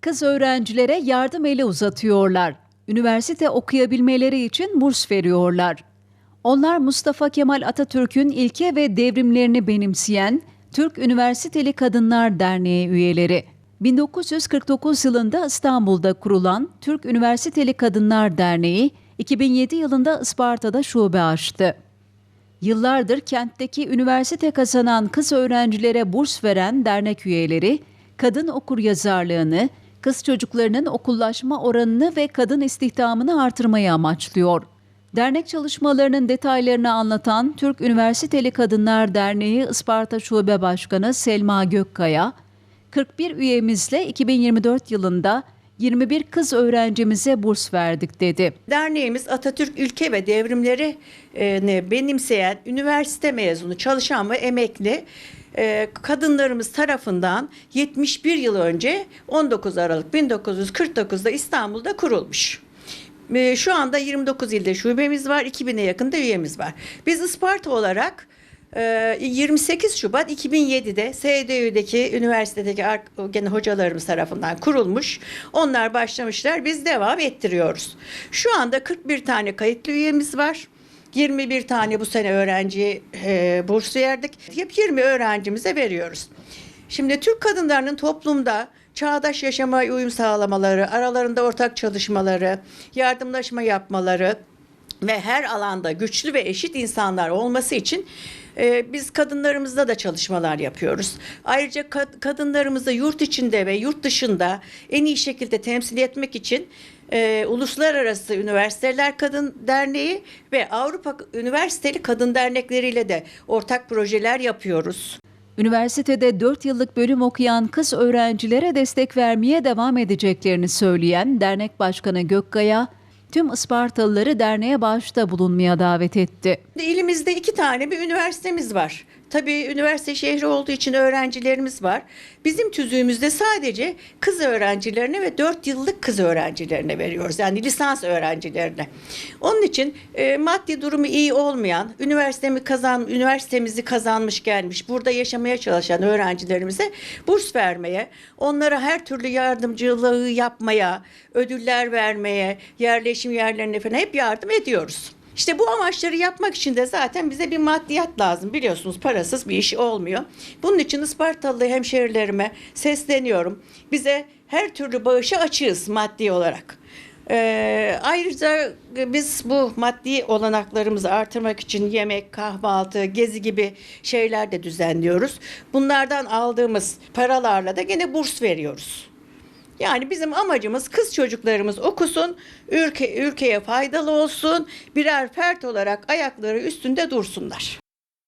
Kız öğrencilere yardım eli uzatıyorlar. Üniversite okuyabilmeleri için burs veriyorlar. Onlar Mustafa Kemal Atatürk'ün ilke ve devrimlerini benimseyen Türk Üniversiteli Kadınlar Derneği üyeleri. 1949 yılında İstanbul'da kurulan Türk Üniversiteli Kadınlar Derneği 2007 yılında Isparta'da şube açtı. Yıllardır kentteki üniversite kazanan kız öğrencilere burs veren dernek üyeleri, kadın okur yazarlığını, kız çocuklarının okullaşma oranını ve kadın istihdamını artırmayı amaçlıyor. Dernek çalışmalarının detaylarını anlatan Türk Üniversiteli Kadınlar Derneği Isparta Şube Başkanı Selma Gökkaya, 41 üyemizle 2024 yılında 21 kız öğrencimize burs verdik dedi. Derneğimiz Atatürk ülke ve devrimleri e, benimseyen üniversite mezunu çalışan ve emekli e, kadınlarımız tarafından 71 yıl önce 19 Aralık 1949'da İstanbul'da kurulmuş. E, Şu anda 29 ilde şubemiz var, 2000'e yakında üyemiz var. Biz Isparta olarak e, 28 Şubat 2007'de SDÜ'deki üniversitedeki gene hocalarımız tarafından kurulmuş. Onlar başlamışlar. Biz devam ettiriyoruz. Şu anda 41 tane kayıtlı üyemiz var. 21 tane bu sene öğrenci e, burs verdik. Hep 20 öğrencimize veriyoruz. Şimdi Türk kadınlarının toplumda çağdaş yaşamaya uyum sağlamaları, aralarında ortak çalışmaları, yardımlaşma yapmaları, ve her alanda güçlü ve eşit insanlar olması için e, biz kadınlarımızda da çalışmalar yapıyoruz. Ayrıca kad- kadınlarımızı yurt içinde ve yurt dışında en iyi şekilde temsil etmek için e, Uluslararası Üniversiteler Kadın Derneği ve Avrupa Üniversiteli Kadın Dernekleriyle de ortak projeler yapıyoruz. Üniversitede 4 yıllık bölüm okuyan kız öğrencilere destek vermeye devam edeceklerini söyleyen dernek başkanı Gökkaya, tüm Ispartalıları derneğe bağışta bulunmaya davet etti. İlimizde iki tane bir üniversitemiz var. Tabii üniversite şehri olduğu için öğrencilerimiz var. Bizim tüzüğümüzde sadece kız öğrencilerine ve 4 yıllık kız öğrencilerine veriyoruz. Yani lisans öğrencilerine. Onun için e, maddi durumu iyi olmayan, üniversitemi kazan, üniversitemizi kazanmış gelmiş, burada yaşamaya çalışan öğrencilerimize burs vermeye, onlara her türlü yardımcılığı yapmaya, ödüller vermeye, yerleşim yerlerine falan hep yardım ediyoruz. İşte bu amaçları yapmak için de zaten bize bir maddiyat lazım. Biliyorsunuz parasız bir iş olmuyor. Bunun için Ispartalı hemşerilerime sesleniyorum. Bize her türlü bağışa açığız maddi olarak. Ee, ayrıca biz bu maddi olanaklarımızı artırmak için yemek, kahvaltı, gezi gibi şeyler de düzenliyoruz. Bunlardan aldığımız paralarla da gene burs veriyoruz. Yani bizim amacımız kız çocuklarımız okusun, ülke ülkeye faydalı olsun, birer fert olarak ayakları üstünde dursunlar.